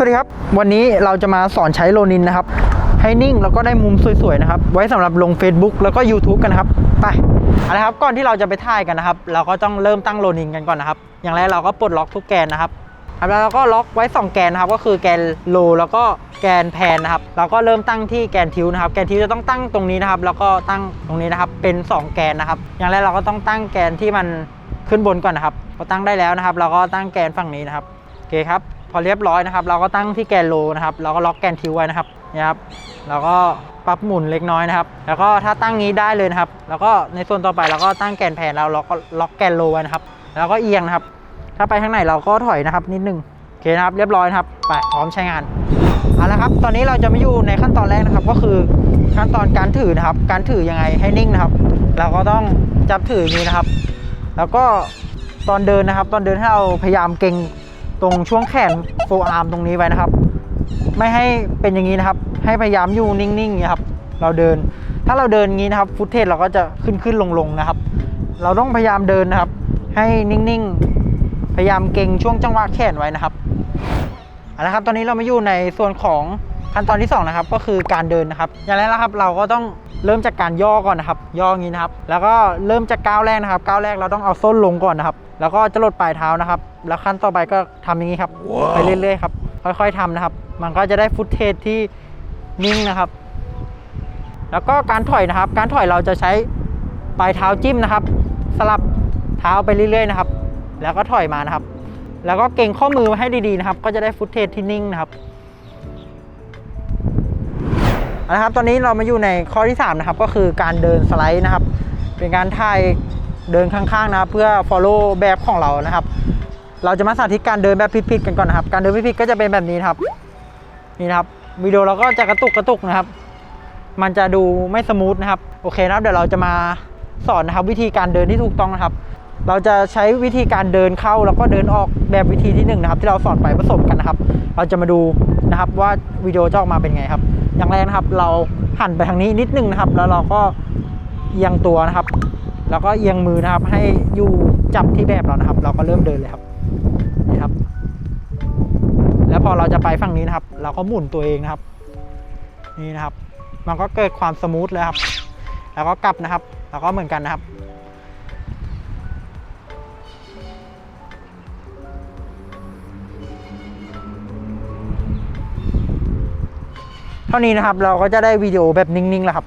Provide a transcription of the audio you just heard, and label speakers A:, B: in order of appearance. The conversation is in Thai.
A: สวัสดีครับ วันนี้เราจะมาสอนใช้โลนินนะครับ ให้นิ่งแล้วก็ได้มุมสวยๆนะครับ ไว้สำหรับลง Facebook แล้วก็ YouTube กันนะครับไปเอาละครับก่อนที่เราจะไปถ่ายกันนะครับ เราก็ต้องเริ่มตั้งโลนินกันก่อนนะครับ อย่างแรกเราก็ปลดล็อกทุกแกนนะครับครับแล้วเราก็ล็อกไว้ 2 แกนนะครับ ก็คือแกนโลแล้วก็แกนแพนนะครับ เราก็เริ่มตั้งที่แกนทิวนะครับ แกนทิวจะต้องตั้งตรงนี้นะครับ แล้วก็ตั้งตรงนี้นะครับ เป็น 2 แกนนะครับ อย่างแรกเราก็ต้องตั้งแกนที่มันขึ้นบนก่อนนะครับพอตั้งได้แล้วนะครับ เราก็ตั้งแกนฝั่งนี้นะครับโอเคครับ พอเรียบร้อยนะครับ เราก็ตั้งที่แกนโลนะครับ เราก็ล็อกแกนทิวไว้นะครับนี่ครับเราก็ปรับหมุนเล็กน้อยนะครับ แล้วก็ถ้าตั้งนี้ได้เลยนะครับ แล้วก็ในส่วนต่อไปเราก็ตั้งแกนแผ่นเราก็ล็อกแกนโลไว้นะครับ แล้วก็เอียงนะครับ ถ้าไปข้างในเราก็ถอยนะครับนิดนึงโอเคนะครับ เรียบร้อยนะครับไปพร้อมใช้งานเอาละครับ ตอนนี้เราจะมาอยู่ในขั้นตอนแรกนะครับ ก็คือขั้นตอนการถือนะครับ การถือยังไงให้นิ่งนะครับ เราก็ต้องจับถือนี้นะครับ แล้วก็ตอนเดินนะครับ ตอนเดินให้เราพยายามเก่ง ตรงช่วงแขนโฟอาร์มตรงนี้ไว้นะครับ ไม่ให้เป็นอย่างนี้นะครับ ให้พยายามอยู่นิ่งๆนี้ครับ เราเดิน ถ้าเราเดินงี้นะครับ ฟุตเทจเราก็จะขึ้นขึ้นลงลงนะครับ เราต้องพยายามเดินนะครับ ให้นิ่งๆ พยายามเก่งช่วงจังหวะแขนไว้นะครับเอาละครับ ตอนนี้เรามาอยู่ในส่วนของขั้นตอนที่สองนะครับ ก็คือการเดินนะครับ อย่างแรกนะครับ เราก็ต้องเริ่มจากการย่อก่อนนะครับ ย่องนี้นะครับ แล้วก็เริ่มจากก้าวแรกนะครับ ก้าวแรกเราต้องเอาส้นลงก่อนนะครับ แล้วก็จะลดปลายเท้านะครับ แล้วขั้นต่อไปก็ทำอย่างนี้ครับไปเรื่อยๆครับ ค่อยๆทำนะครับ มันก็จะได้ฟุตเทจที่นิ่งนะครับ แล้วก็การถอยนะครับ การถอยเราจะใช้ปลายเท้าจิ้มนะครับ สลับเท้าไปเรื่อยๆนะครับ แล้วก็ถอยมานะครับ แล้วก็เก่งข้อมือให้ดีๆนะครับ ก็จะได้ฟุตเทจที่นิ่งนะครับเอาละครับ ตอนนี้เรามาอยู่ในข้อที่ 3 นะครับ ก็คือการเดินสไลด์นะครับ เป็นการถ่าย เดินข้างๆนะครับเพื่อ follow แบบของเรานะครับ เราจะมาสาธิตการเดินแบบผิดๆกันก่อนนะครับ การเดินผิดๆก็จะเป็นแบบนี้ครับ นี่นะครับวิดีโอเราก็จะกระตุกกระตุกนะครับ มันจะดูไม่สมูทนะครับโอเคนะครับ เดี๋ยวเราจะมาสอนนะครับ วิธีการเดินที่ถูกต้องนะครับ เราจะใช้วิธีการเดินเข้าแล้วก็เดินออกแบบวิธีที่หนึ่งนะครับ ที่เราสอนไปผสมกันนะครับ เราจะมาดูนะครับว่าวิดีโอจะออกมาเป็นไงครับ อย่างแรกนะครับ เราหันไปทางนี้นิดนึงนะครับ แล้วเราก็เอียงตัวนะครับ แล้วก็เอียงมือนะครับ ให้อยู่จับที่แบบเรานะครับ เราก็เริ่มเดินเลยครับนี่ครับ แล้วพอเราจะไปฝั่งนี้นะครับ เราก็หมุนตัวเองนะครับ นี่นะครับ มันก็เกิดความสมูทเลยครับ แล้วก็กลับนะครับ แล้วก็เหมือนกันนะครับเท่านี้นะครับเราก็จะได้วิดีโอแบบนิ่งๆแล้วครับ